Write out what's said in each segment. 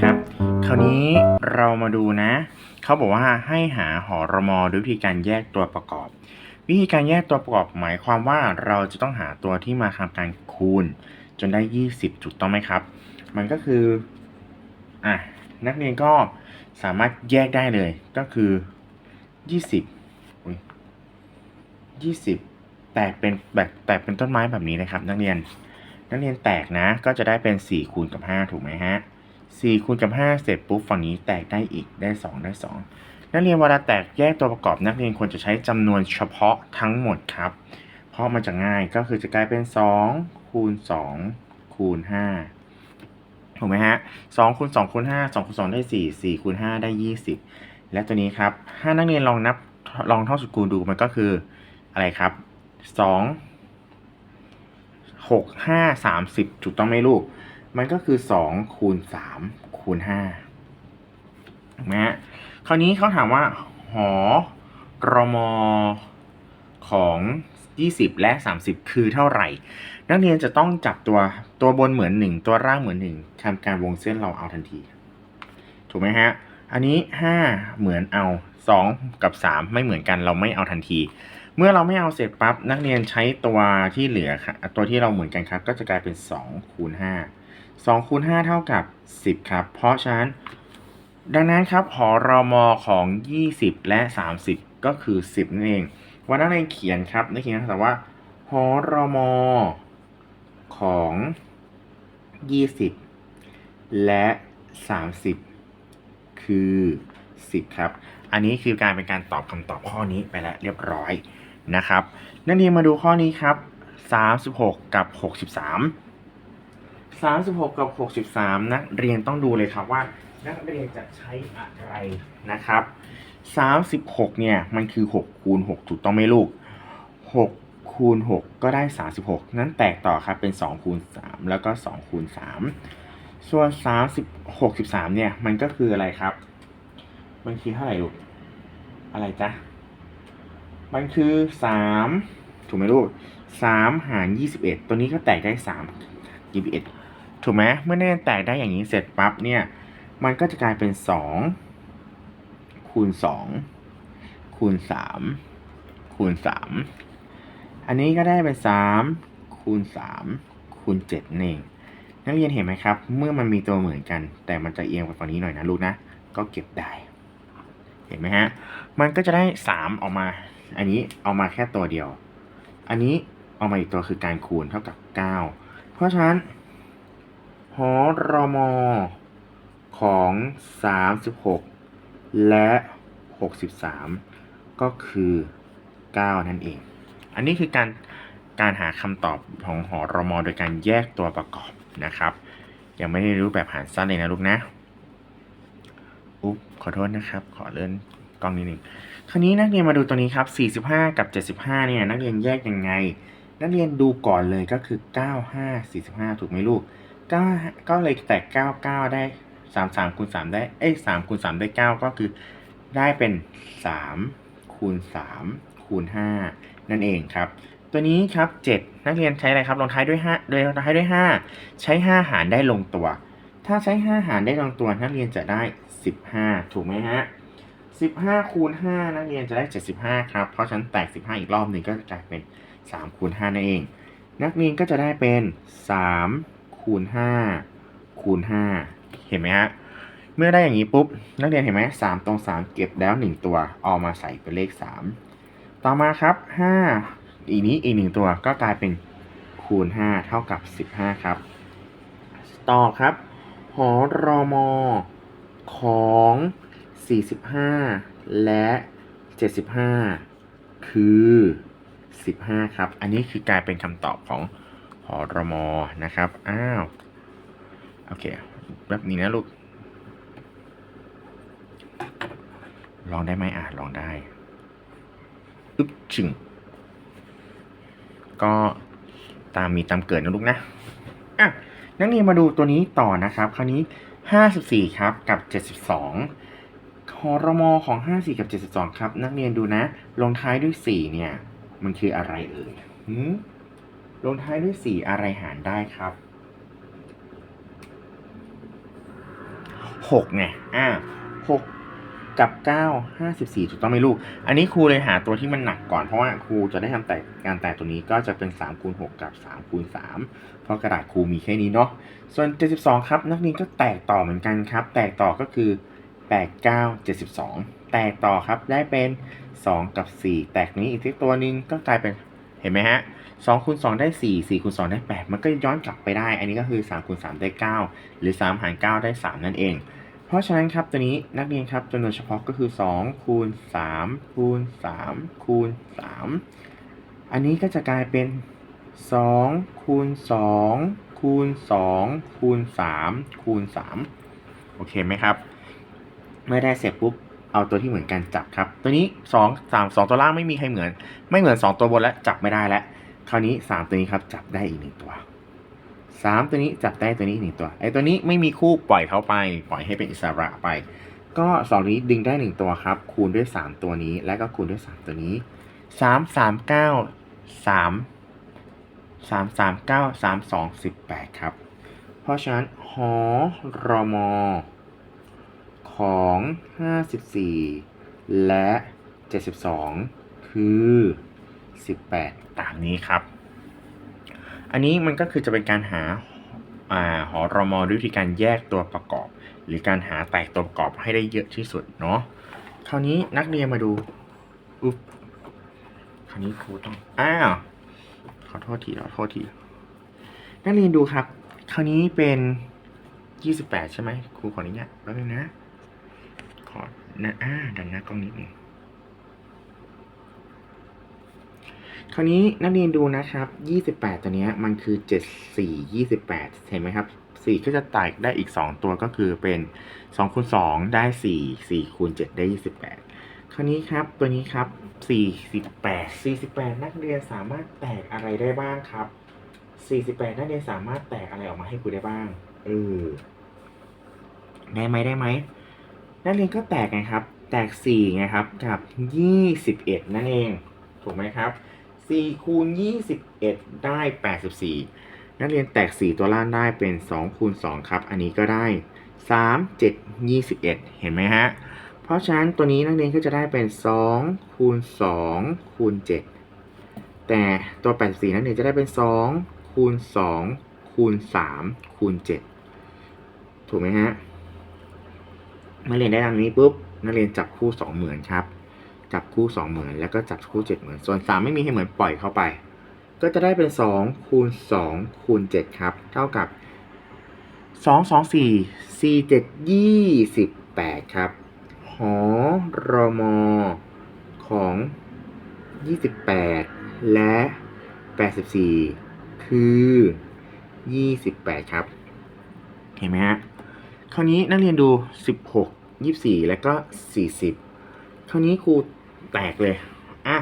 ครับ คราวนี้เรามาดูนะ เขาบอกว่าให้หาหอรมอด้วยวิธีการแยกตัวประกอบ วิธีการแยกตัวประกอบหมายความว่าเราจะต้องหาตัวที่มาทำการคูณ จนได้ 20ถูกต้องไหมครับ มันก็คืออะนักเรียนก็สามารถแยกได้เลยก็คือ 20อุ๊ย20 แตกเป็นแบบแตกเป็นต้นไม้แบบนี้นะครับ นักเรียน นักเรียนแตกนะก็จะได้เป็น4คูณกับ 5 ถูกไหมฮะ 4คูณกับ 5 เสร็จปุ๊บฝั่งนี้แตกได้อีกได้ 2 ได้ 2 นักเรียนเวลาแตกแยกตัวประกอบนักเรียนควรจะใช้จำนวนเฉพาะทั้งหมดครับ เพราะมันจะง่ายก็คือจะกลายเป็น 2 คูณ 2 คูณ 5ถูกไหมฮะ2คูณ2คูณ5 2คูณ2ได้4 4คูณ5ได้20และตัวนี้ครับถ้านักเรียนลองนับลองท่องสุดคูณดูมันก็คืออะไรครับ2หกห้าสามสิบถูกต้องไหมลูก มันก็คือสองคูณสามคูณห้าถูกไหมฮะคราวนี้เขาถามว่า หอรมอของยี่สิบและสามสิบคือเท่าไหร่ นักเรียนจะต้องจับตัวตัวบนเหมือนหนึ่งตัวล่างเหมือนหนึ่งทำการวงเส้นเราเอาทันที ถูกไหมฮะ อันนี้ห้าเหมือนเอาสองกับสามไม่เหมือนกันเราไม่เอาทันที เมื่อเราไม่เอาเสร็จปั๊บนักเรียนใช้ตัวที่เหลือค่ะตัวที่เราเหมือนกันครับ ก็จะกลายเป็น2คูณ5 2คูณ5เท่ากับ 10 ครับ เพราะฉะนั้น ดังนั้นครับหอรอมอของ 20 และ 30 ก็คือ 10 นั่นเอง วันนักเรียนเขียนครับนักเรียนแต่ว่าหอรอมอของ 20 และ 30 คือ 10 ครับ อันนี้คือการเป็นการตอบคำตอบข้อนี้ไปแล้วเรียบร้อยนะครับ นักเรียนมาดูข้อนี้ครับ 36 กับ 63 36 กับ 63 นักเรียนต้องดูเลยครับว่านักเรียนจะใช้อะไรนะครับ 36 เนี่ยมันคือ 6 คูณ 6 ถูกต้องไหมลูก 6 คูณ 6 ก็ได้ 36 นั้นแตกต่อครับเป็น 2 คูณ 3 แล้วก็ 2 คูณ 3 ส่วน 30 63 เนี่ยมันก็คืออะไรครับ มันคือเท่าไหร่ลูก อะไรจ๊ะ มันคือสามถูกไหมลูกสามหารยี่สิบเอ็ดตัวนี้ก็แตกได้สามยี่สิบเอ็ด ถูกไหมเมื่อแน่แตกได้อย่างนี้เสร็จปั๊บเนี่ย มันก็จะกลายเป็นสองคูณสองคูณสามคูณสามอันนี้ก็ได้เป็นสามคูณสามคูณเจ็ดนั่นเองนักเรียนเห็นไหมครับ เมื่อมันมีตัวเหมือนกัน แต่มันจะเอียงไปฝั่งนี้หน่อยนะลูกนะ ก็เก็บได้ เห็นไหมฮะ มันก็จะได้ 3 ออกมา อันนี้เอามาแค่ตัวเดียว อันนี้เอามาอีกตัวคือการคูณเท่ากับ 9 เพราะฉะนั้น หอรมอของ 36 และ 63 ก็คือ 9 นั่นเอง อันนี้คือการการหาคำตอบของหอรมอโดยการแยกตัวประกอบนะครับ ยังไม่ได้รู้แบบหารสั้นเลยนะลูกนะ อุ๊บขอโทษนะครับ ขอเลื่อนกล้องนิดนึงคราวนี้นักเรียนมาดูตัวนี้ครับ 45 กับ 75 เนี่ย นักเรียนแยกยังไง นักเรียนดูก่อนเลยก็คือ 95 45 ถูกไหมลูก 9ก็เลยแตก99ได้33คูณ3ได้ เอ้ย3คูณ3ได้9ก็คือได้เป็น3คูณ3คูณ5นั่นเองครับ ตัวนี้ครับ7นักเรียนใช้อะไรครับลงท้ายด้วย5โดยลงท้ายด้วย5ใช้5หารได้ลงตัว ถ้าใช้5หารได้ลงตัวนักเรียนจะได้15ถูกไหมฮะ15คูณ5นักเรียนจะได้75ครับ เพราะฉะนั้นแตก15อีกรอบหนึ่งก็จะกลายเป็น3คูณ5นั่นเอง นักเรียนก็จะได้เป็น3 คูณ5คูณ5เห็นไหมฮะ เมื่อได้อย่างนี้ปุ๊บ นักเรียนเห็นไหม3ตรง3เก็บแล้ว1ตัว เอามาใส่เป็นเลข3ต่อมาครับ5อีกนี้อีก1ตัวก็กลายเป็นคูณ5เท่ากับ15ครับ ต่อครับหอรอมอของ45และ75คือ15ครับ อันนี้คือกลายเป็นคำตอบของ อรมอนะครับ อ้าว โอเค แบบนี้นะลูก ลองได้ไหมอะ ลองได้ อึ๊บชึง ก็ตามมีตามเกิดนะลูกนะ อะ นักเรียนมาดูตัวนี้ต่อนะครับ คราวนี้ 54 ครับ กับ 72คอรมอของ 54 กับ 72 ครับ นักเรียนดูนะ ลงท้ายด้วย 4 เนี่ย มันคืออะไรเอ่ยหืม ลงท้ายด้วย4อะไรหารได้ครับหกไงอ่าหกกับเก้าห้าสิบสี่ถูกต้องไหมลูก อันนี้ครูเลยหาตัวที่มันหนักก่อนเพราะว่าครูจะได้ทำแต่การแตกตัวนี้ก็จะเป็นสามคูณหกกับสามคูณสามเพราะกระดาษครูมีแค่นี้เนาะ ส่วนเจ็ดสิบสองครับ นักเรียนก็แตกต่อเหมือนกันครับ แตกต่อก็คือแปดเก้าเจ็ดสิบสองแตกต่อครับได้เป็นสองกับสี่แตกนี้อีกสักตัวนึงก็กลายเป็นเห็นไหมฮะ สองคูณสองได้สี่สี่คูณสองได้แปดมันก็ย้อนกลับไปได้ อันนี้ก็คือสามคูณสามได้เก้าหรือสามหารเก้าได้สามนั่นเอง เพราะฉะนั้นครับตัวนี้นักเรียนครับจำนวนเฉพาะก็คือสองคูณสามคูณสามคูณสามอันนี้ก็จะกลายเป็นสองคูณสองคูณสองคูณสามคูณสามโอเคไหมครับ เมื่อได้เสร็จปุ๊บเอาตัวที่เหมือนกันจับครับ ตัวนี้สองสามสองตัวล่างไม่มีใครเหมือน ไม่เหมือนสองตัวบนแล้วจับไม่ได้แล้ว ราวนี้สามตัวนี้ครับจับได้อีกหนึ่งตัวสามตัวนี้จับได้ตัวนี้อีกหนึ่งตัวไอ้ตัวนี้ไม่มีคู่ปล่อยเขาไป ปล่อยให้เป็นอิสระไป ก็สองนี้ดึงได้หนึ่งตัวครับ คูณด้วยสามตัวนี้ แล้วก็คูณด้วยสามตัวนี้สามสามเก้าสามสามสามเก้าสามสองสิบแปดครับ เพราะฉะนั้นหอรอมอของ 54 และ 72 คือ 18 ตามนี้ครับ อันนี้มันก็คือจะเป็นการหาอาหอรมอด้วยวิธีการแยกตัวประกอบ หรือการหาแตกตัวประกอบให้ได้เยอะที่สุดเนาะคราวนี้นักเรียนมาดูอุ๊บคราวนี้ครูต้องอ้าวขอโทษทีขอโทษทีนักเรียนดูครับ คราวนี้เป็น28ใช่ไหมครูขออนุญาตแป๊บนึงนะขอนะอ่าดันหน้ากล้องนิดหนึง คราวนี้นักเรียนดูนะครับ 28 ตัวเนี้ยมันคือ 7 4 28 เห็นไหมครับ 4 ก็จะแตกได้อีก 2 ตัวก็คือเป็น2คูณ2ได้ 4 4คูณ7ได้ 28 คราวนี้ครับตัวนี้ครับ 48 48 นักเรียนสามารถแตกอะไรได้บ้างครับ 48 นักเรียนสามารถแตกอะไรออกมาให้ครูได้บ้างเออได้ไหมได้ไหมนักเรียนก็แตกไงครับ แตก4ไงครับกับ 21 นั่นเอง ถูกไหมครับ 4คูณ21 ได้ 84 นักเรียนแตก 4 ตัวล่างได้เป็น2คูณ2ครับ อันนี้ก็ได้ 3 7 21 เห็นไหมฮะ เพราะฉะนั้นตัวนี้นักเรียนก็จะได้เป็น2คูณ2คูณ7 แต่ตัว 84 นักเรียนจะได้เป็น2คูณ2คูณ3คูณ7 ถูกไหมฮะนักเรียนได้ดังนี้ปุ๊บนักเรียนจับคู่สองเหมือนครับ จับคู่สองเหมือนแล้วก็จับคู่เจ็ดเหมือนส่วนสามไม่มีให้เหมือนปล่อยเข้าไป ก็จะได้เป็นสองคูณสองคูณเจ็ดครับ เท่ากับสองสองสี่สี่เจ็ดยี่สิบแปดครับ หอรมอของยี่สิบแปดและแปดสิบสี่คือยี่สิบแปดครับ เห็นไหมฮะ คราวนี้นักเรียนดู16 24แล้วก็40คราวนี้ครู แตกเลย อะ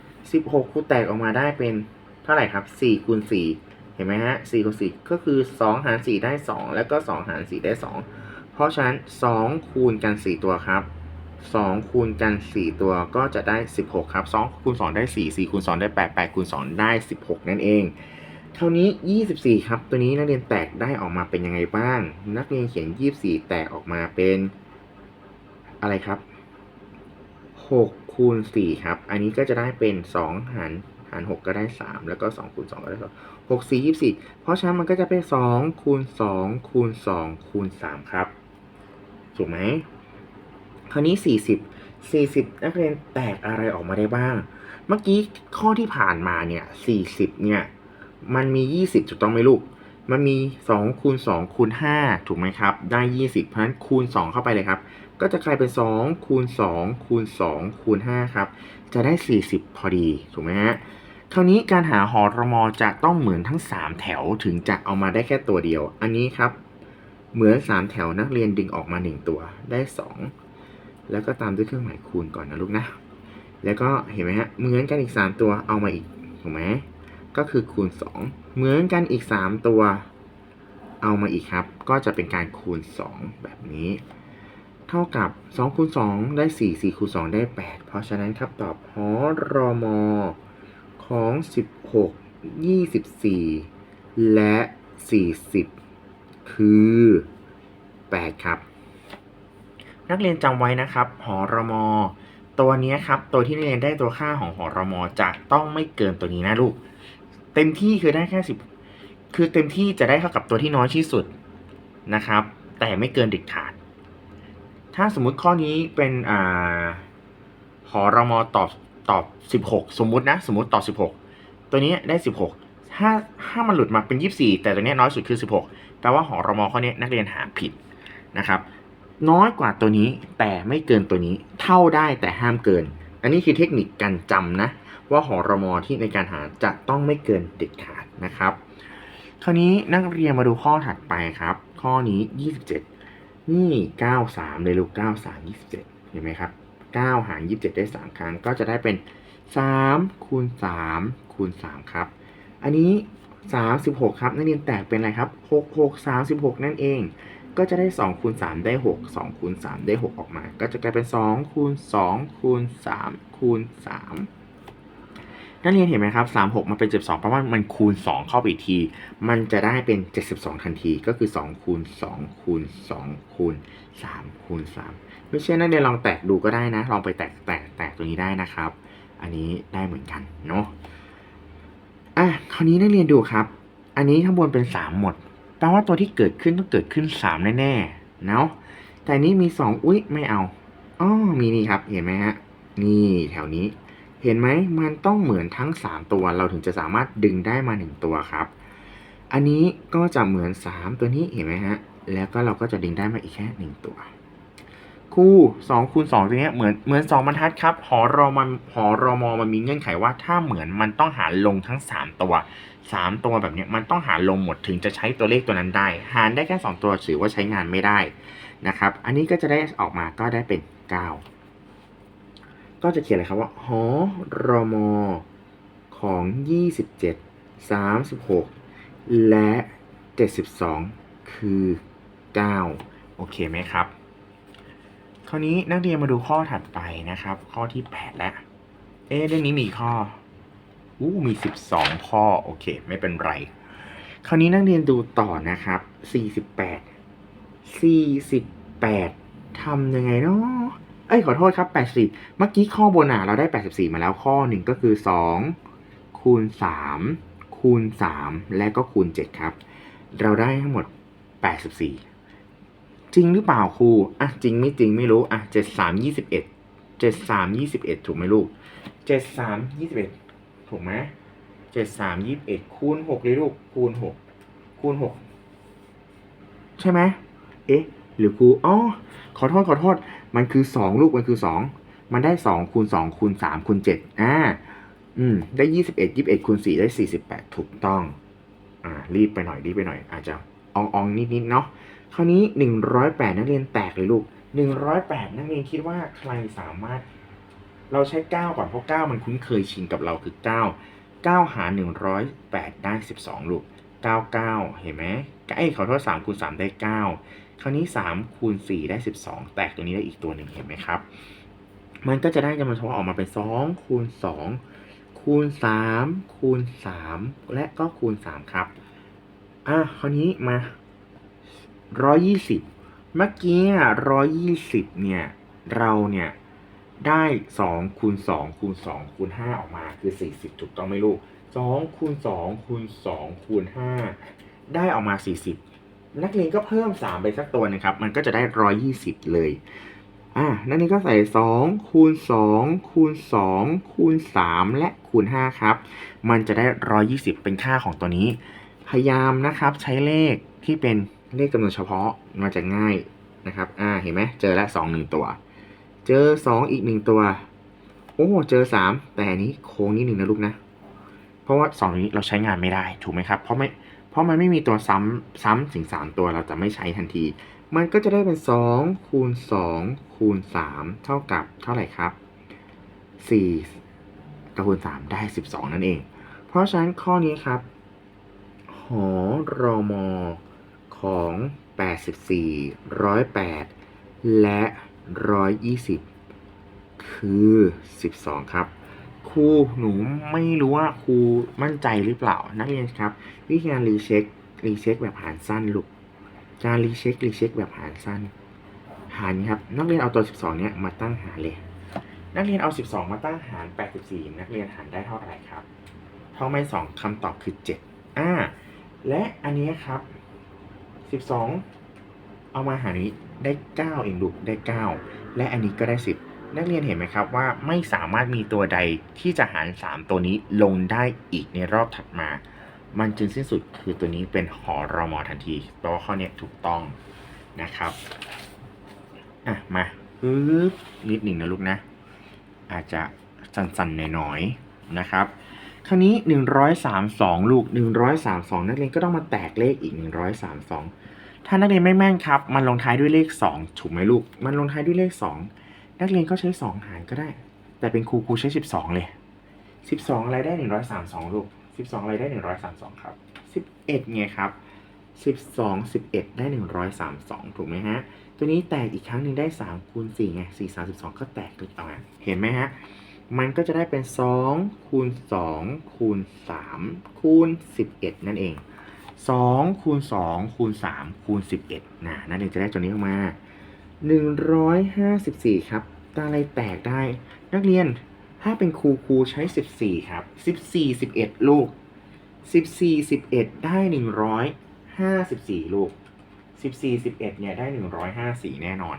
16ครูแตกออกมาได้เป็นเท่าไหร่ครับ4คูณ4เห็นไหมฮะ4คูณ4ก็คือ2หาร4ได้2แล้วก็2หาร4ได้2เพราะฉะนั้น2คูณกัน4ตัวครับ2คูณกัน4ตัวก็จะได้16ครับ2คูณ2ได้4 4คูณ2ได้8 8คูณ2ได้16นั่นเองครานี้24ครับ ตัวนี้นักเรียนแตกได้ออกมาเป็นยังไงบ้าง นักเรียนเขียน24แตกออกมาเป็นอะไรครับ 6คูณ4ครับ อันนี้ก็จะได้เป็น 2 หารหาร 6 ก็ได้ 3 แล้วก็ 2 คูณ 2 ก็ได้2 6 4 24 เพราะฉะนั้นมันก็จะเป็น 2 คูณ 2 คูณ 2 คูณ 3 ครับ ถูกไหม คราวนี้ 40 40 นักเรียนแตกอะไรออกมาได้บ้าง เมื่อกี้ข้อที่ผ่านมาเนี่ย 40 เนี่ย มันมี 20ถูกต้องไหมลูก มันมี2คูณ2คูณ5ถูกไหมครับ ได้ 20 เพราะฉะนั้นคูณ 2 เข้าไปเลยครับ ก็จะกลายเป็น 2 คูณ 2 คูณ 2 คูณ 5 ครับ จะได้ 40 พอดี ถูกไหมฮะ คราวนี้การหาหอรมอจะต้องเหมือนทั้ง 3 แถวถึงจะเอามาได้แค่ตัวเดียว อันนี้ครับ เหมือน 3 แถวนักเรียนดึงออกมา 1 ตัว ได้ 2 แล้วก็ตามด้วยเครื่องหมายคูณก่อนนะลูกนะ แล้วก็เห็นไหมฮะ เหมือนกันอีก 3 ตัว เอามาอีก ถูกไหม ก็คือคูณ 2 เหมือนกันอีก 3 ตัว เอามาอีกครับ ก็จะเป็นการคูณ 2 แบบนี้ เท่ากับ2คูณ2ได้ 4 4คูณ2ได้ 8 เพราะฉะนั้นครับตอบหอรอมอของ 16 24 และ 40 คือ 8 ครับ นักเรียนจำไว้นะครับหอรมอตัวนี้ครับ ตัวที่นักเรียนได้ตัวค่าของหอรมอจะต้องไม่เกินตัวนี้นะลูก เต็มที่คือได้แค่สิบคือเต็มที่จะได้เท่ากับตัวที่น้อยที่สุดนะครับ แต่ไม่เกินเด็ดขาด ถ้าสมมุติข้อนี้เป็นอ่าหอรมอตอบตอบ 16 สมมุตินะ สมมุติตอบ 16 ตัวนี้ได้ 16 ถ้าถ้ามันหลุดมาเป็น 24 แต่ตัวนี้น้อยสุดคือ 16 แปลว่าหอรมอข้อนี้นักเรียนหาผิดนะครับ น้อยกว่าตัวนี้แต่ไม่เกินตัวนี้ เท่าได้แต่ห้ามเกิน อันนี้คือเทคนิคการจำนะ ว่าหอรมอที่ในการหาจะต้องไม่เกินเด็ดขาดนะครับ คราวนี้นักเรียนมาดูข้อถัดไปครับ ข้อนี้ 27 นี่93เลยลูก93 27เห็นไหมครับ9หาร27ได้3ครั้ง ก็จะได้เป็น3คูณ3คูณ3ครับ อันนี้36ครับนักเรียนแตกเป็นอะไรครับ6 6 36นั่นเอง ก็จะได้2คูณ3ได้6 2คูณ3ได้6ออกมา ก็จะกลายเป็น2คูณ2คูณ3คูณ3 นักเรียนเห็นไหมครับ3 6มันเป็น72เพราะว่ามันคูณ 2 เข้าไปอีกที มันจะได้เป็น 72 ทันทีก็คือ2คูณ2คูณ2คูณ3คูณ3ไม่เชื่อนักเรียนลองแตกดูก็ได้นะ ลองไปแตกแตกแตกตัวนี้ได้นะครับ อันนี้ได้เหมือนกันเนาะอะคราวนี้นักเรียนดูครับ อันนี้ข้างบนเป็น 3 หมดแปลว่าตัวที่เกิดขึ้นต้องเกิดขึ้น 3 แน่ๆเนาะแต่นนี้มี 2 อุ๊ยไม่เอาอ๋อมีนี่ครับเห็นไหมฮะนี่แถวนี้ เห็นไหมมันต้องเหมือนทั้ง 3 ตัว เราถึงจะสามารถดึงได้มา 1 ตัวครับ อันนี้ก็จะเหมือน 3 ตัวนี้เห็นไหมฮะ แล้วก็เราก็จะดึงได้มาอีกแค่ 1 ตัว คู่2คูณ2ตัวเนี้ยเหมือนเหมือน 2บรรทัดครับหอรอมันหอรอมอมันมีเงื่อนไขว่าถ้าเหมือนมันต้องหารลงทั้ง 3 ตัว 3 ตัวแบบเนี้ยมันต้องหารลงหมดถึงจะใช้ตัวเลขตัวนั้นได้ หารได้แค่ 2 ตัวถือว่าใช้งานไม่ได้นะครับ อันนี้ก็จะได้ออกมาก็ได้เป็น 9 ก็จะเขียนเลยครับว่าหอรอมอของ 27 36 และ 72 คือ 9 โอเคไหมครับ คราวนี้นักเรียนมาดูข้อถัดไปนะครับ ข้อที่ 8 แล้ว เอ๊เรื่องนี้มีข้ออู้มี 12 ข้อ โอเค ไม่เป็นไร คราวนี้นักเรียนดูต่อนะครับ 48 48ทำยังไงเนาะ เอ้ยขอโทษครับ 80 เมื่อกี้ข้อบนอะเราได้ 84 มาแล้วข้อหนึ่งก็คือ 2 คูณ 3 คูณ 3 และก็คูณ 7 ครับ เราได้ทั้งหมด 84 จริงหรือเปล่าครูอะจริงไม่จริงไม่รู้อะ73 21 73 21 ถูกไหมลูก 73 21 ถูกไหม73 21 คูณ6เลยลูกคูณ 6 คูณ 6 ใช่ไหมเอ๊ะ หรือครูอ๋อขอโทษขอโทษ มันคือ2ลูกมันคือ2มันได้2คูณ2คูณ3คูณ7อ่าอืมได้21 21คูณ4ได้48ถูกต้อง อ่า รีบไปหน่อยรีบไปหน่อย อาจจะอองอองนิดนิดเนาะคราวนี้108นักเรียนแตกเลยลูก108นักเรียนคิดว่าใครสามารถ เราใช้9ก่อนเพราะ9มันคุ้นเคยชินกับเราคือ9 9หาร108ได้12ลูก99เห็นไหมไอ้ขอโทษ3คูณ3ได้9 คราวนี้3คูณ4ได้ 12 แตกตัวนี้ได้อีกตัวหนึ่งเห็นไหมครับ มันก็จะได้จำนวนเฉพาะออกมาเป็น2คูณ2คูณ3คูณ3และก็คูณ3ครับอะคราวนี้มา 120เมื่อกี้120เนี่ย เราเนี่ยได้2คูณ2คูณ2คูณ5ออกมาคือ40ถูกต้องไหมลูก2คูณ2คูณ2คูณ5ได้ออกมา40 นักเรียนก็เพิ่ม 3 ไปสักตัวนึงครับ มันก็จะได้ 120 เลย อะนักเรียนก็ใส่ 2 คูณ 2 คูณ 2 คูณ 3 และคูณ 5 ครับ มันจะได้ 120 เป็นค่าของตัวนี้ พยายามนะครับใช้เลขที่เป็นเลขจำนวนเฉพาะมันจะง่ายนะครับ อ่า เห็นไหม เจอแล้ว2 1 ตัว เจอ 2 อีก 1 ตัว โอ้ เจอ 3 แต่นี้โค้งนิดหนึ่งนะลูกนะ เพราะว่า2นี้เราใช้งานไม่ได้ ถูกไหมครับ เพราะไม่ ราะมันไม่มีตัวซ้ำซ้ำถึง 3 ตัวเราจะไม่ใช้ทันที มันก็จะได้เป็น 2 คูณ 2 คูณ 3 เท่ากับเท่าไหร่ครับ4กับคูณ 3 ได้ 12 นั่นเอง เพราะฉะนั้นข้อนี้ครับ หอรอมอของ 84 108 และ 120 คือ 12 ครับ ครูหนูไม่รู้ว่าครูมั่นใจหรือเปล่า นักเรียนครับ วิธีการรีเช็ครีเช็คแบบหารสั้นลูกการรีเช็ครีเช็คแบบหารสั้น หารครับ นักเรียนเอาตัว 12 เนี่ยมาตั้งหารเลย นักเรียนเอา 12 มาตั้งหาร 84 นักเรียนหารได้เท่าไหร่ครับท้องไม่สองคำตอบคือ 7 อ่า และอันนี้ครับ 12 เอามาหารนี้ได้ 9 เองลูกได้ 9 และอันนี้ก็ได้ 10 นักเรียนเห็นไหมครับว่าไม่สามารถมีตัวใดที่จะหาร 3 ตัวนี้ลงได้อีกในรอบถัดมา มันจึงสิ้นสุดคือตัวนี้เป็นหอรอมอทันทีแปลว่าข้อนี้ถูกต้องนะครับอะมาปึ๊บนิดหนึ่งนะลูกนะ อาจจะสั่นๆหน่อยๆนะครับ คราวนี้ 132 ลูก 132 นักเรียนก็ต้องมาแตกเลขอีก 132 ถ้านักเรียนไม่แม่นครับ มันลงท้ายด้วยเลข 2 ถูกไหมลูก มันลงท้ายด้วยเลข 2 นักเรียนก็ใช้ 2 หารก็ได้ แต่เป็นครูครูใช้ 12 เลย 12 อะไรได้ 132 ลูก 12 อะไรได้ 132 ครับ 11 ไงครับ 12 11 ได้ 132 ถูกไหมฮะ ตัวนี้แตกอีกครั้งหนึ่งได้3คูณ4ไง4 32 ก็แตกตัวอะเห็นไหมฮะ มันก็จะได้เป็น 2 คูณ 2 คูณ 3 คูณ 11 นั่นเอง2คูณ2คูณ3คูณ11นะนั่นเองจะได้ตัวนี้ออกมา 154 ครับ ตาอะไรแตกได้ นักเรียน ถ้าเป็นครูครูใช้ 14 ครับ 14 11 ลูก 14 11 ได้ 154 ลูก 14 11 เนี่ย ได้ 154 แน่นอน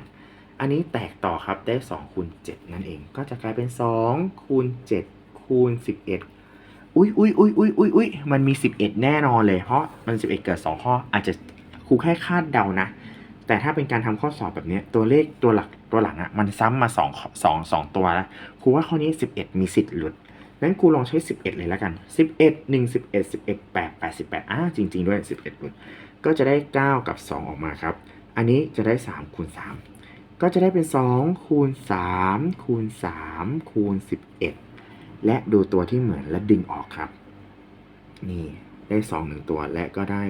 อันนี้แตกต่อครับ ได้2คูณ7นั่นเอง ก็จะกลายเป็น2คูณ7คูณ11 อุ้ยอุ้ยอุ้ยอุ้ยอุ้ยอุ้ยมันมี 11 แน่นอนเลย เพราะมัน 11 เกิด 2 ข้อ อาจจะครูแค่คาดเดานะ แต่ถ้าเป็นการทำข้อสอบแบบนี้ตัวเลขตัวหลักตัวหลังอะ่ะมันซ้ำมา2 2 2ตัวแล้วครูว่าข้อนี้ 11 มีสิทธิ์หลุดงั้นครูลองใช้ 11 เลยแล้วกัน 11 1 11 11 8 88อ่าจริง ๆ ด้วย 11หลุดก็จะได้ 9 กับ 2 ออกมาครับ อันนี้จะได้3คูณ3ก็จะได้เป็น 2 คูณ 3 คูณ 3 คูณ 11 และดูตัวที่เหมือนและดึงออกครับ นี่ได้ 2 1 ตัวและก็ได้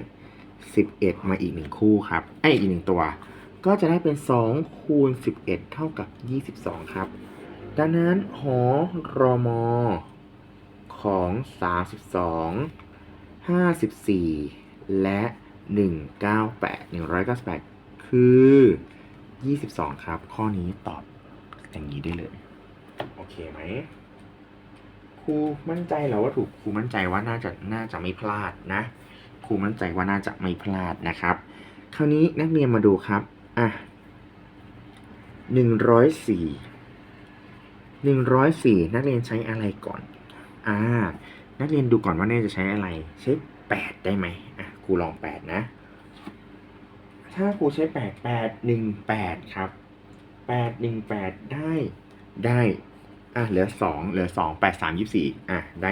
11 มาอีก 1 คู่ครับไออีก 1 ตัว ก็จะได้เป็น 2 คูณ 11 เท่ากับ 22 ครับ ดังนั้นหอรอมอของ 32 54 และ 198 198 คือ 22 ครับ ข้อนี้ตอบอย่างนี้ได้เลย โอเคไหมครูมั่นใจเหรอว่าถูกครูมั่นใจว่าน่าจะน่าจะไม่พลาดนะ ครูมั่นใจว่าน่าจะไม่พลาดนะครับ คราวนี้นักเรียนมาดูครับ อะ104 104นักเรียนใช้อะไรก่อน อ่า นักเรียนดูก่อนว่าเนี่ยจะใช้อะไร ใช้8ได้ไหมอะครูลอง8นะ ถ้าครูใช้8 8 1 8ครับ8 1 8ได้ได้อะเหลือ2เหลือ2 8 3 24อะได้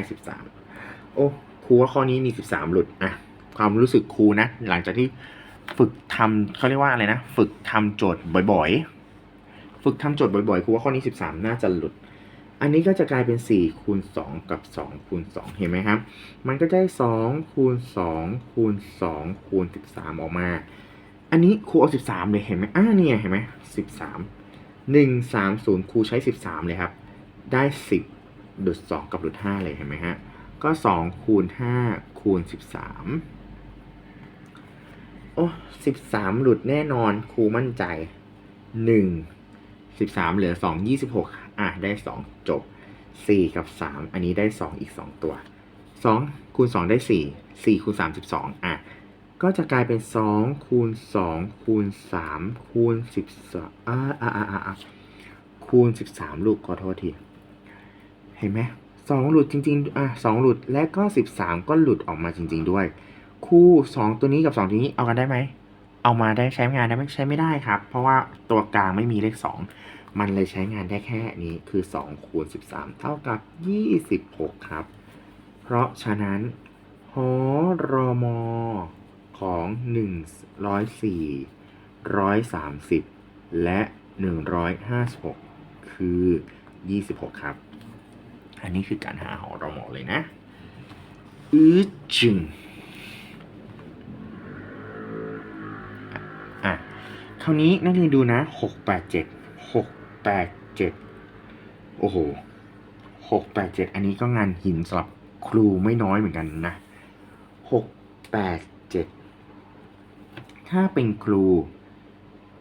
13โอ้ครูว่าข้อนี้มี13หลุดอะ ความรู้สึกครูนะ หลังจากที่ฝึกทำเขาเรียกว่าอะไรนะ ฝึกทำโจทย์บ่อยๆ ฝึกทำโจทย์บ่อยๆครูว่าข้อนี้13น่าจะหลุด อันนี้ก็จะกลายเป็น4คูณ2กับ2คูณ2เห็นไหมครับ มันก็จะได้2คูณ2คูณ2คูณ13ออกมา อันนี้ครูเอา13เลยเห็นไหมอ่าเนี่ยเห็นไหม13 1 3 0ครูใช้13เลยครับ ได้10หลุด2กับหลุด5เลยเห็นไหมฮะก็2คูณ5คูณ13 โอ้13หลุดแน่นอนครูมั่นใจ1 13เหลือ2 26อะได้2จบ4กับ3อันนี้ได้2อีก2ตัว2คูณ2ได้4 4คูณ3 12อะก็จะกลายเป็น2คูณ2คูณ3คูณ12อ่าอ่าอ่าอ่าคูณ13ลูกขอโทษที เห็นไหมสองหลุดจริง ๆ อะสองหลุดและก็13ก็หลุดออกมาจริง ๆ ด้วย คู่2ตัวนี้กับ2ตัวนี้เอากันได้ไหม เอามาได้ใช้งานได้ไหมใช้ไม่ได้ครับ เพราะว่าตัวกลางไม่มีเลข2มันเลยใช้งานได้แค่นี้คือ2คูณ13 เท่ากับ 26 ครับ เพราะฉะนั้นหอรอมอของ 104 130 และ 156 คือ 26 ครับ อันนี้คือการหาหอรอมอเลยนะ อือจึง คราวนี้นักเรียนดูนะ6 8 7 6 8 7โอ้โห6 8 7อันนี้ก็งานหินสำหรับครูไม่น้อยเหมือนกันนะ6 8 7ถ้าเป็นครู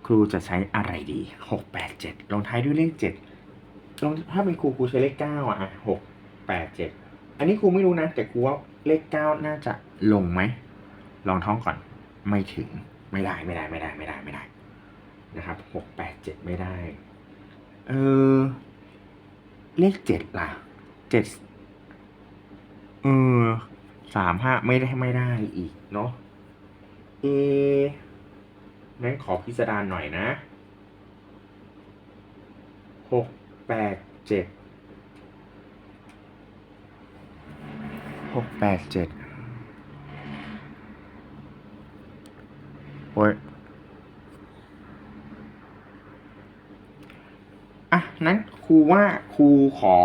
ครูจะใช้อะไรดีหกแปดเจ็ดลงท้ายด้วยเลขเจ็ดลงถ้าเป็นครูครูใช้เลขเก้าอะหกแปดเจ็ดอันนี้ครูไม่รู้นะ แต่ครูว่าเลขเก้าน่าจะลงไหม ลองท่องก่อน ไม่ถึง ไม่ได้ ไม่ได้ ไม่ได้ ไม่ได้ ไม่ได้ นะครับหกแปดเจ็ดไม่ได้ เออ เลขเจ็ดล่ะเจ็ดเออสามห้าไม่ได้ไม่ได้อีกเนาะเองั้นขอพิสดารหน่อยนะหกแปดเจ็ดหกแปดเจ็ดโอ้ย อะ นั้นค รูว่าครูขอ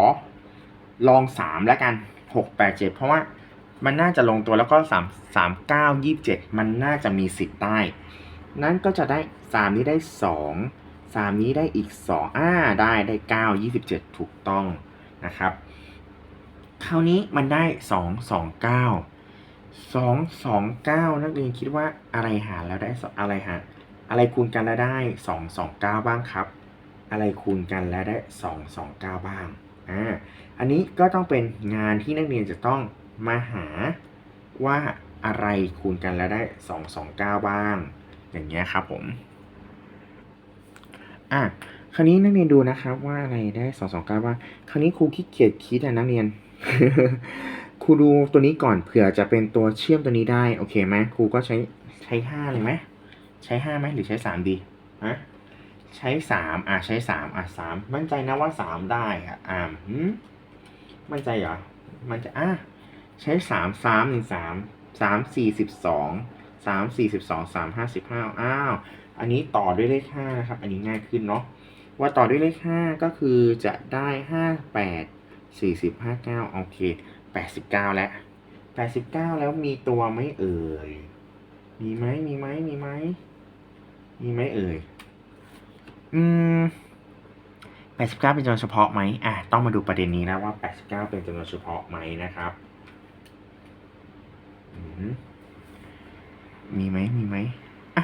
ลองสามแล้วกันหกแปดเจ็ดเพราะว่ามันน่าจะลงตัวแล้วก็สามสามเก้ายี่สิบเจ็ดมันน่าจะมีสิทธิ์ได้ นั้นก็จะได้สามนี้ได้สองสามนี้ได้อีกสองอ่าได้ได้เก้ายี่สิบเจ็ดถูกต้องนะครับ คราวนี้มันได้สองสองเก้าสองสองเก้านักเรียนคิดว่าอะไรหารแล้วได้อะไรหารอะไรคูณกันแล้วได้สองสองเก้าบ้างครับ อะไรคูณกันแล้วได้สองสองเก้าบ้างอ่าอันนี้ก็ต้องเป็นงานที่นักเรียนจะต้องมาหาว่าอะไรคูณกันแล้วได้สองสองเก้าบ้าง อย่างเงี้ยครับผมอะคราวนี้นักเรียนดูนะครับว่าอะไรได้สองสองเก้าบ้าง คราวนี้ครูขี้เกียจคิดอะนักเรียนครูดูตัวนี้ก่อนเผื่อจะเป็นตัวเชื่อมตัวนี้ได้ โอเคไหมครูก็ใช้ใช้ห้าเลยไหมใช้ห้าไหมหรือใช้สามดีฮะ ใช้สามอะใช้สามอะสามมั่นใจนะว่าสามได้อะอ่าหืมมั่นใจเหรอมันจะอะใช้สามสามหนึ่งสามสามสี่สิบสองสามสี่สิบสองสามห้าสิบห้าอ้าวอันนี้ต่อด้วยเลขห้านะครับ อันนี้ง่ายขึ้นเนาะว่าต่อด้วยเลขห้าก็คือจะได้ห้าแปดสี่สิบห้าเก้าโอเคแปดสิบเก้าแล้วแปดสิบเก้าแล้วมีตัวไม่เอ่ยมีไหมมีไหมมีไหมมีไหมเอ่ย อืมแปดสิบเป็นจำนวนเฉพาะไหมอะต้องมาดูประเด็นนี้แล้วว่าแปดสิบเป็นจำนวนเฉพาะไหมนะครับมมีไหมมีไหมอะ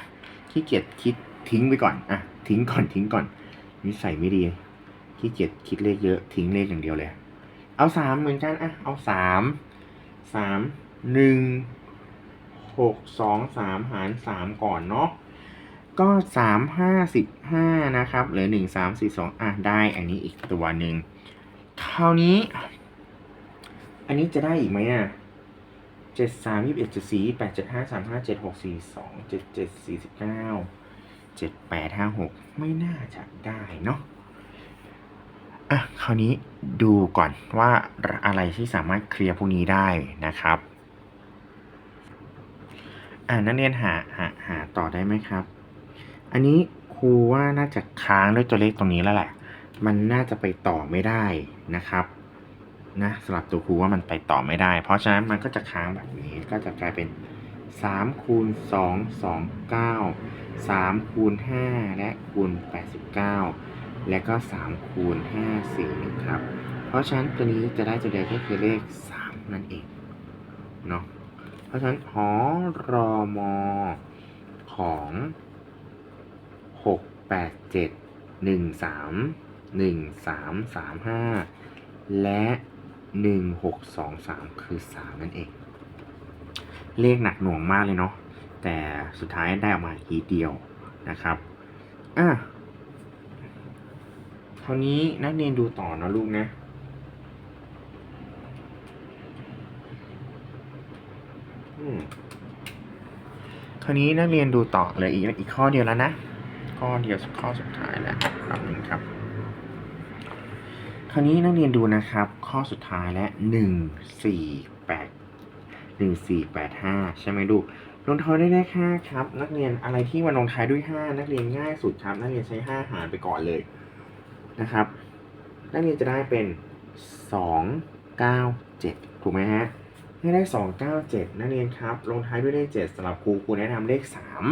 ขี้เกียจคิดทิ้งไปก่อนอะทิ้งก่อนทิ้งก่อนนิสัยไม่ดีขี้เกียจคิดเลขเยอะทิ้งเลขอย่างเดียวเลย เอาสามเหมือนกันอะเอาสามสามหนึ่งหกสองสามหารสามก่อนเนาะ ก็สามห้าสิบห้านะครับเหลือหนึ่งสามสี่สองอะได้อันนี้อีกตัวหนึ่งคราวนี้ อันนี้จะได้อีกไหมอะเจ็ดสามยี่สิบเอ็ดเจ็ดสี่แปดเจ็ดห้าสามห้าเจ็ดหกสี่สองเจ็ดเจ็ดสี่สิบเก้าเจ็ดแปดห้าหกไม่น่าจะได้เนาะอะคราวนี้ดูก่อนว่าอะไรที่สามารถเคลียร์พวกนี้ได้นะครับอ่านักเรียนหาหาหาต่อได้ไหมครับ อันนี้ครูว่าน่าจะค้างด้วยตัวเลขตรงนี้แล้วแหละ มันน่าจะไปต่อไม่ได้นะครับนะสำหรับตัวครูว่ามันไปต่อไม่ได้ เพราะฉะนั้นมันก็จะค้างแบบนี้ก็จะกลายเป็น3คูณ2 2 9 3คูณ5และคูณ89 และก็3คูณ5 4นะครับ เพราะฉะนั้นตัวนี้จะได้ตัวเดียวก็คือเลข 3 นั่นเองเนาะเพราะฉะนั้นหอรอมอของ หกแปดเจ็ดหนึ่งสามหนึ่งสามสามห้าและหนึ่งหกสองสามคือสามนั่นเอง เลขหนักหน่วงมากเลยเนาะแต่สุดท้ายได้ออกมาทีเดียวนะครับอะคราวนี้นักเรียนดูต่อนะลูกนะคราวนี้นักเรียนดูต่อเลยอีกอีกข้อเดียวแล้วนะ ข้อเดียวข้อสุดท้ายแล้วครับหนึ่งครับ คราวนี้นักเรียนดูนะครับ ข้อสุดท้ายและหนึ่งสี่แปดหนึ่งสี่แปดห้าใช่ไหมลูกลงท้ายด้วยเลขห้าครับ นักเรียนอะไรที่มันลงท้ายด้วยห้านักเรียนง่ายสุดครับ นักเรียนใช้ห้าหารไปก่อนเลยนะครับ นักเรียนจะได้เป็นสองเก้าเจ็ดถูกไหมฮะให้ได้สองเก้าเจ็ดนักเรียนครับ ลงท้ายด้วยเลขเจ็ดสำหรับครูครูแนะนำเลขสาม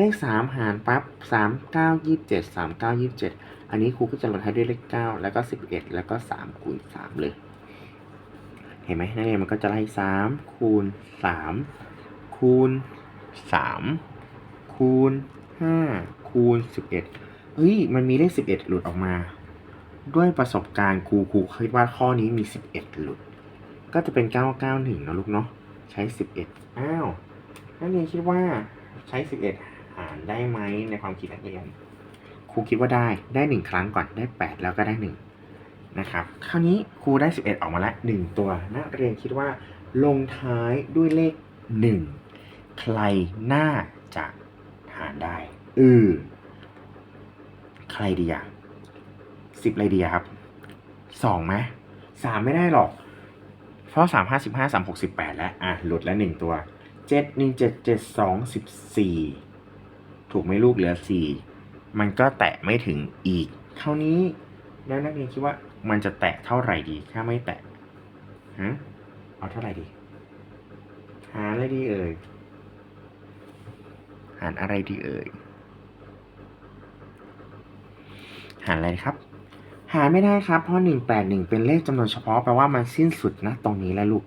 เลขสามหารปั๊บสามเก้ายี่สิบเจ็ดสามเก้ายี่สิบเจ็ดอันนี้ครูก็จะลงท้ด้วยเลขเก้าแล้วก็สิบเอ็ดแล้วก็สามคูณสามเลย เห็นไหมนักเรียนมันก็จะไล่สามคูณสามคูณสามคูณห้าคูณสิบเอ็ดเฮ้ย มันมีเลขสิบเอ็ดหลุดออกมา ด้วยประสบการณ์ครูครูคิดว่าข้อนี้มีสิบเอ็ดหลุด ก็จะเป็นเก้าเก้าหนึ่งนะลูกเนาะ ใช้สิบเอ็ดอ้าว นักเรียนคิดว่าใช้สิบเอ็ดหารได้ไหมในความคิดนักเรียนครูคิดว่าได้ได้หนึ่งครั้งก่อนได้แปดแล้วก็ได้หนึ่งนะครับคราวนี้ครูได้สิบเอ็ดออกมาแล้วหนึ่งตัวนักเรียนคิดว่าลงท้ายด้วยเลขหนึ่งใครน่าจะหารได้เออใครดีอะสิบอะไรดีครับสองไหมสามไม่ได้หรอก เพราะสามห้าสิบห้าสามหกสิบแปดแล้ว อะ หลุดแล้วหนึ่งตัวเจ็ดหนึ่งเจ็ดเจ็ดสองสิบสี่ ถูกไหมลูกเหลือสี่มันก็แตะไม่ถึงอีก เท่านี้แล้วนักเรียนคิดว่ามันจะแตะเท่าไหร่ดี ถ้าไม่แตะฮะเอาเท่าไหร่ดี หาอะไรดีเอ่ยหารอะไรดีเอ่ย หารอะไรครับ หาไม่ได้ครับ เพราะหนึ่งแปดหนึ่งเป็นเลขจำนวนเฉพาะแปลว่ามันสิ้นสุดนะตรงนี้แล้วลูก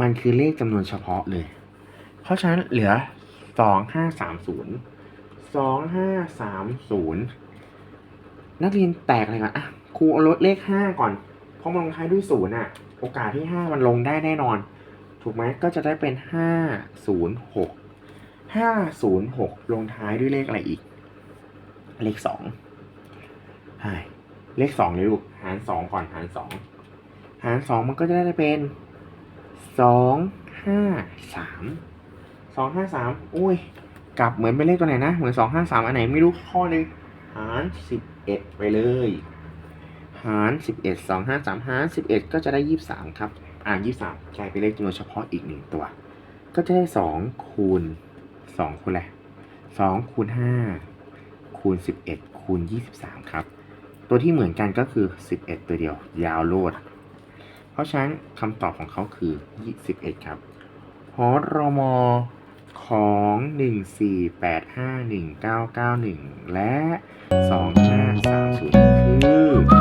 มันคือเลขจำนวนเฉพาะเลย เพราะฉะนั้นเหลือสองห้าสามศูนย์ สองห้าสามศูนย์นักเรียนแตกอะไรก่อนอะครูเอาลดเลขห้าก่อน เพราะมันลงท้ายด้วยศูนย์อะ โอกาสที่ห้ามันลงได้แน่นอน ถูกไหมก็จะได้เป็นห้าศูนย์หกห้าศูนย์หกลงท้ายด้วยเลขอะไรอีก เลขสองใช่เลขสองเลยลูก หารสองก่อนหารสองหารสองมันก็จะได้เป็นสองห้าสามสองห้าสามอุ้ย กลับเหมือนเป็นเลขตัวไหนนะ เหมือนสองห้าสามอันไหนไม่รู้ข้อหนึ่งหารสิบเอ็ดไปเลย หารสิบเอ็ดสองห้าสามหารสิบเอ็ดก็จะได้ยี่สิบสามครับ อ่ายี่สามกลายเป็นเลขจำนวนเฉพาะอีกหนึ่งตัว ก็จะได้สองคูณสองคูณอะไรสองคูณห้าคูณสิบเอ็ดคูณยี่สิบสามครับ ตัวที่เหมือนกันก็คือสิบเอ็ดตัวเดียว ยาวโลด เพราะฉะนั้นคำตอบของเขาคือยี่สิบเอ็ดครับหอรม ของหนึ่งสี่แปดห้าหนึ่งเก้าเก้าหนึ่งและสองห้าสามศูนย์คือ